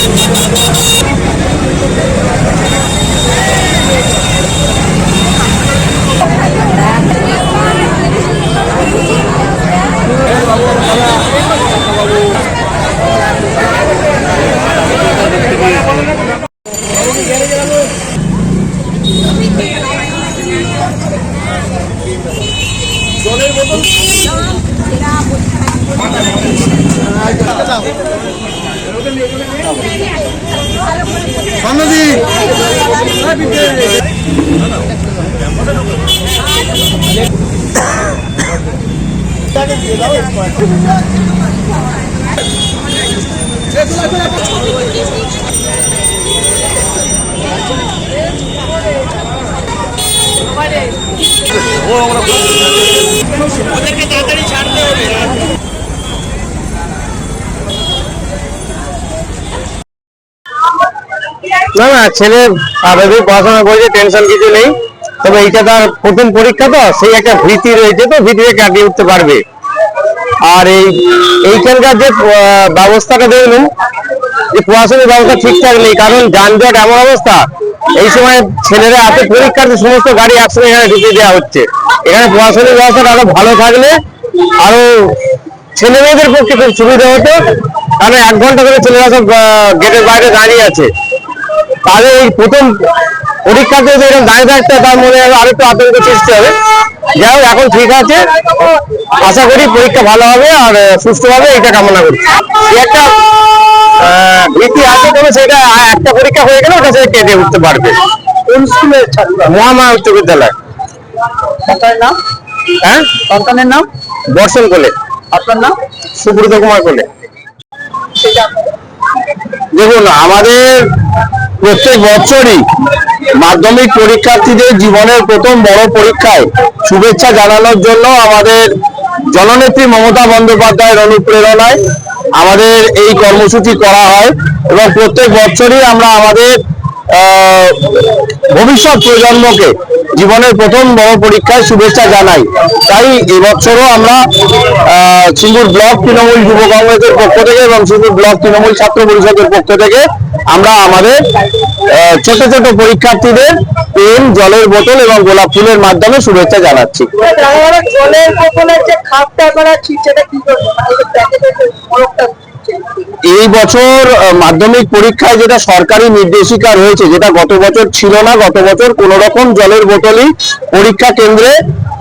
সন্নদি ওদেরকে তাড়াতাড়ি ছাড়তে হবে। না না, ছেলে স্বাভাবিক পড়াশোনা করেছে টেনশন কিছু নেই। তবে এইটা তার প্রথম পরীক্ষা তো, সেই একটা ভীতি রয়েছে তো ভীতিতে কাটিয়ে উঠতে পারবে। আর এই, এইখানকার যে ব্যবস্থাটা দেখলুম, যে পড়াশোনার ব্যবস্থা ঠিকঠাক নেই, কারণ যানজট এমন অবস্থা, এই সময় ছেলেরা হাতে পরীক্ষার সমস্ত গাড়ি একসঙ্গে এখানে ঢুকিয়ে দেওয়া হচ্ছে। এখানে পড়াশোনার ব্যবস্থাটা আরও ভালো থাকলে, আরও ছেলে মেয়েদের পক্ষে খুব সুবিধা হতো, কারণ এক ঘণ্টা করে ছেলেরা সব গেটের বাইরে দাঁড়িয়ে আছে। তাদের এই প্রথম পরীক্ষাতে যদি এরকম দাঁড়িয়ে থাকতে তার মনে হয় আরেকটু আতঙ্ক সৃষ্টি হবে। যাই হোক এখন ঠিক আছে। আশা করি পরীক্ষা ভালো হবে আর আহ, সুস্থ হবে এটা কামনা করছি এই একটা ভীতি আছে তবে সেটা একটা পরীক্ষা হয়ে গেলে ওটা সে কেটে উঠতে পারবে। কোন স্কুলের মহামায়া উচ্চ বিদ্যালয়। নাম? হ্যাঁ? সন্তানের নাম? বর্ষণ কোলে। আপনার নাম? সুব্রত কুমার কোলে। দেখুন আমাদের প্রত্যেক বছরই মাধ্যমিক পরীক্ষার্থীদের জীবনের প্রথম বড় পরীক্ষায় শুভেচ্ছা জানানোর জন্য আমাদের জননেত্রী মমতা বন্দ্যোপাধ্যায়ের অনুপ্রেরণায় আমাদের এই কর্মসূচি করা হয় এবং প্রত্যেক বছরই আমরা আমাদের ভবিষ্যৎ প্রজন্মকে জীবনের প্রথম বড় পরীক্ষায় শুভেচ্ছা জানাই। তাই এবছরও আমরা সিঙ্গুর ব্লক তৃণমূল যুব কংগ্রেসের পক্ষ থেকে এবং সিঙ্গুর ব্লক তৃণমূল ছাত্র পরিষদের পক্ষ থেকে আমরা আমাদের ছোট ছোট পরীক্ষার্থীদের পেন জলের বোতল এবং গোলাপ ফুলের মাধ্যমে শুভেচ্ছা জানাচ্ছি। জলের বোতলের যে খাপটা করা সেটা কি এই বছর মাধ্যমিক পরীক্ষায় যেটা সরকারি নির্দেশিকা রয়েছে যেটা গত বছর ছিল না গত বছর কোন রকম জলের বোতলই পরীক্ষা কেন্দ্রে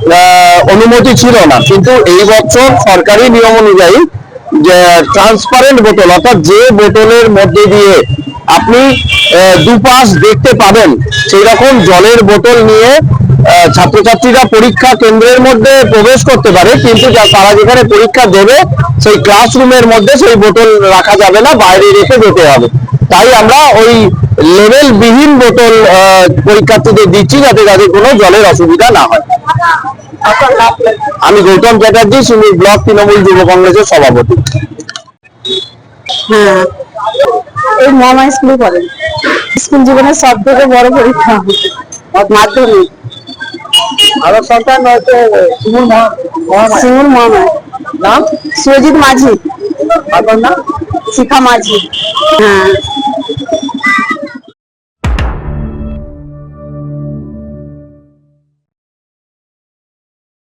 আহ, অনুমতি ছিল না। কিন্তু এই বছর সরকারি নিয়ম অনুযায়ী ট্রান্সপারেন্ট বোতল অর্থাৎ যে বোতলের মধ্যে দিয়ে আপনি দুপাশ দেখতে পাবেন। সেই রকম জলের বোতল নিয়ে ছাত্রছাত্রীরা পরীক্ষা কেন্দ্রের মধ্যে প্রবেশ করতে পারে, কিন্তু তারা যেখানে পরীক্ষা দেবে, সেই ক্লাসরুমের মধ্যে সেই বোতল রাখা যাবে না, বাইরে রেখে যেতে হবে। তাই আমরা ওই লেভেল বিহীন বোতল পরীক্ষার্থীদের দিচ্ছি যাতে তাদের কোনো জলের অসুবিধা না হয়। আমি গৌতম চ্যাটার্জি, সিঙ্গুর ব্লক তৃণমূল যুব কংগ্রেসের সভাপতি। হ্যাঁ। এই মামা স্কুলে পড়েন স্কুল জীবনের সব থেকে বড় পরীক্ষা। মাধ্যমিক। আরও সন্তান হচ্ছে শিমুল সিঙ্গুর মহামায়া। নাম? সুরজিৎ মাঝি। আপনার নাম? শিখা মাঝি। হ্যাঁ।